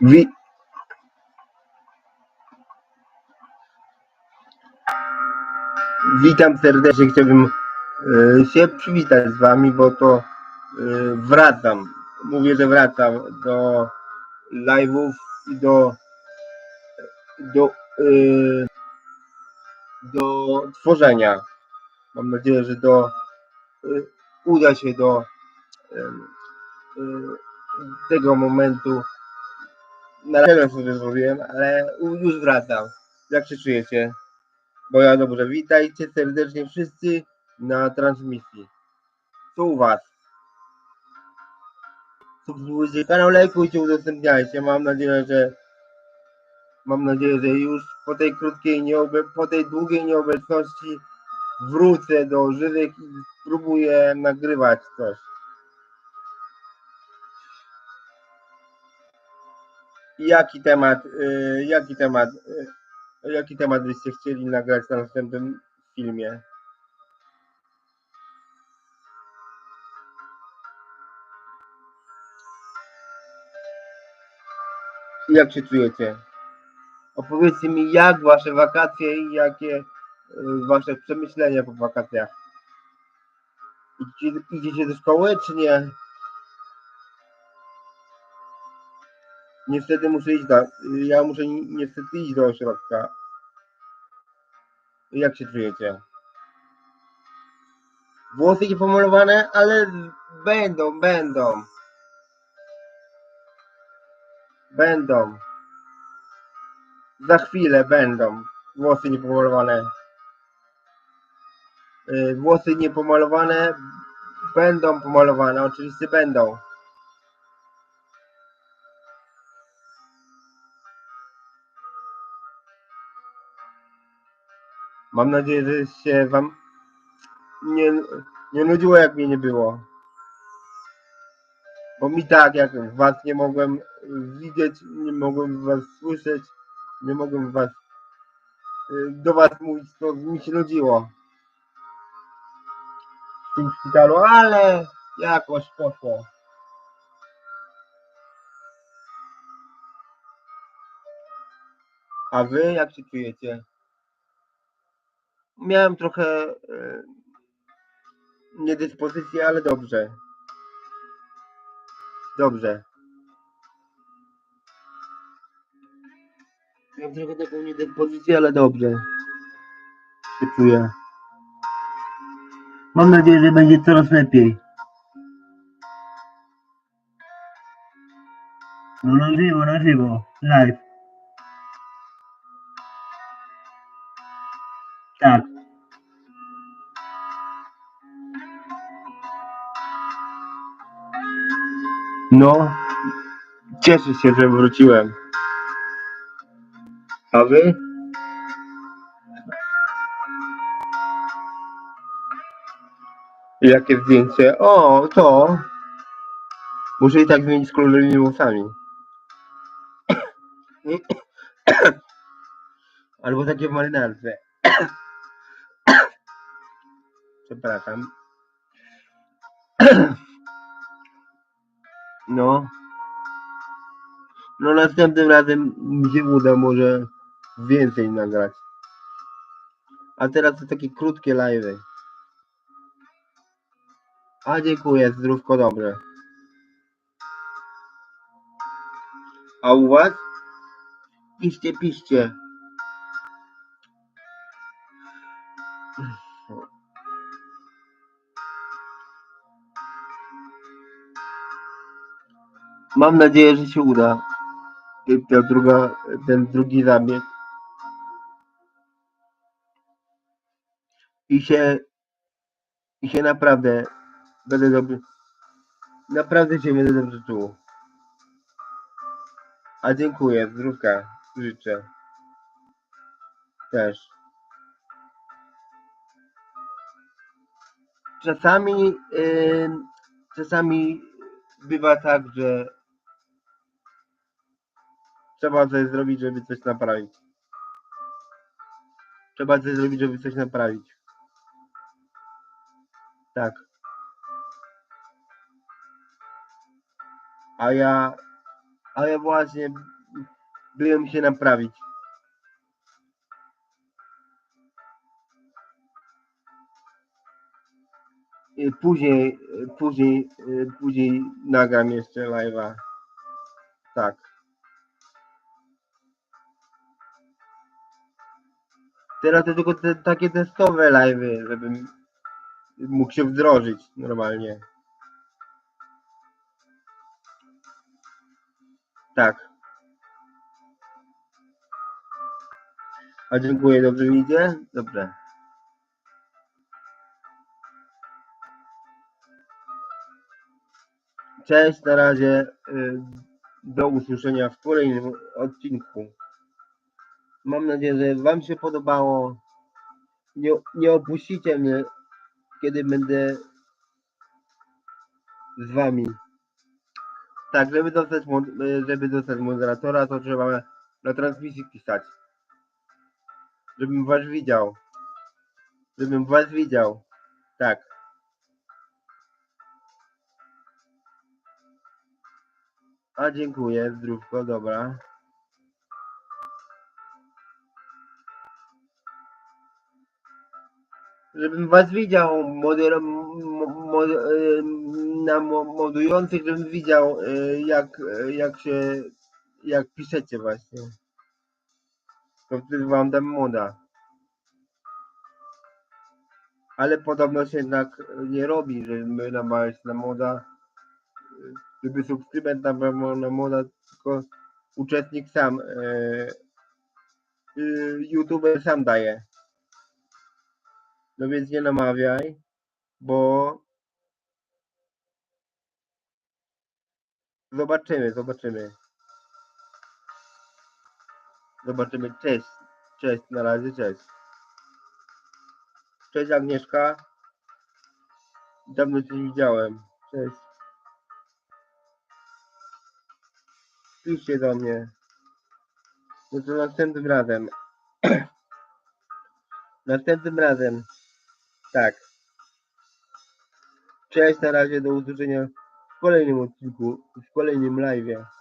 Wi Witam serdecznie, chciałbym e, się przywitać z Wami, bo to e, wracam. Mówię, że wracam do live'ów i do do, e, do tworzenia. Mam nadzieję, że do uda się do tego momentu. Na razie sobie zrobiłem, ale już wracam. Jak się czujecie? Bo ja dobrze, witajcie serdecznie wszyscy na transmisji. Co u was? Subskrybujcie kanał, lajkujcie, udostępniajcie. Mam nadzieję, że mam nadzieję, że już po tej krótkiej, nieobe, po tej długiej nieobecności wrócę do żywych i spróbuję nagrywać coś. Jaki temat, y, jaki temat, y, jaki temat byście chcieli nagrać na następnym filmie? Jak się czujecie? Opowiedzcie mi, jak wasze wakacje i jakie y, wasze przemyślenia po wakacjach. Idziecie, idziecie do szkoły, czy nie? Niestety muszę iść do, ja muszę ni- niestety iść do ośrodka. Jak się czujecie? Włosy nie pomalowane, ale będą, będą. Będą. Za chwilę będą. Włosy niepomalowane. Y, Włosy niepomalowane będą pomalowane, oczywiście będą. Mam nadzieję, że się wam nie, nie nudziło, jak mnie nie było. Bo mi tak, jak was nie mogłem widzieć, nie mogłem was słyszeć, nie mogłem was y, do was mówić, to mi się nudziło. W tym szpitalu, ale jakoś poszło. A wy jak się czujecie? Miałem trochę y, niedyspozycję, ale dobrze. Dobrze. Miałem trochę taką niedyspozycję, ale dobrze. Się czuję. Mam nadzieję, że będzie coraz lepiej. No na żywo, na żywo. Live. Tak. No, cieszę się, że wróciłem. A wy? Jakie zdjęcie? O, to. Muszę i tak zmienić kolorowymi włosami. Albo takie w marynarce. Przepraszam. No. No następnym razem mi się uda może więcej nagrać. A teraz to takie krótkie live'y. A dziękuję, zdrówko dobre. A u was? Piszcie, piszcie. Mam nadzieję, że się uda. Ta druga, ten drugi zabieg. I się, i się naprawdę będę dobry. Naprawdę się będę dobrze czuł. A dziękuję, zdrówka życzę. Też. Czasami, yy, czasami bywa tak, że trzeba coś zrobić, żeby coś naprawić. Trzeba coś zrobić, żeby coś naprawić. Tak. A ja, ale właśnie byłem się naprawić. I Później, później, później nagram jeszcze live'a. Tak. Teraz to tylko te, takie testowe live'y, żebym mógł się wdrożyć normalnie. Tak. A dziękuję, dobrze mi idzie? Dobrze. Cześć, na razie. y, Do usłyszenia w kolejnym odcinku. Mam nadzieję, że Wam się podobało. Nie, nie opuścicie mnie, kiedy będę z Wami. Tak, żeby dostać, żeby dostać moderatora, to trzeba na transmisji pisać. Żebym Was widział. Żebym Was widział. Tak. A dziękuję, zdrówko, dobra. Żebym was widział, moder, mo, mo, y, na mo, modujących, żebym widział y, jak, y, jak się, jak piszecie właśnie. To wtedy wam dam moda. Ale podobno się jednak nie robi, żeby namawiać na moda, żeby subskrybent namawiał na moda, tylko uczestnik sam, y, y, youtuber sam daje. No więc nie namawiaj, bo zobaczymy, zobaczymy. Zobaczymy. Cześć. Cześć, na razie, cześć. Cześć Agnieszka. Dawno cię widziałem. Cześć. Piszcie do mnie. No to następnym razem. następnym razem. Tak. Cześć, na razie, do usłyszenia w kolejnym odcinku, w kolejnym live'ie.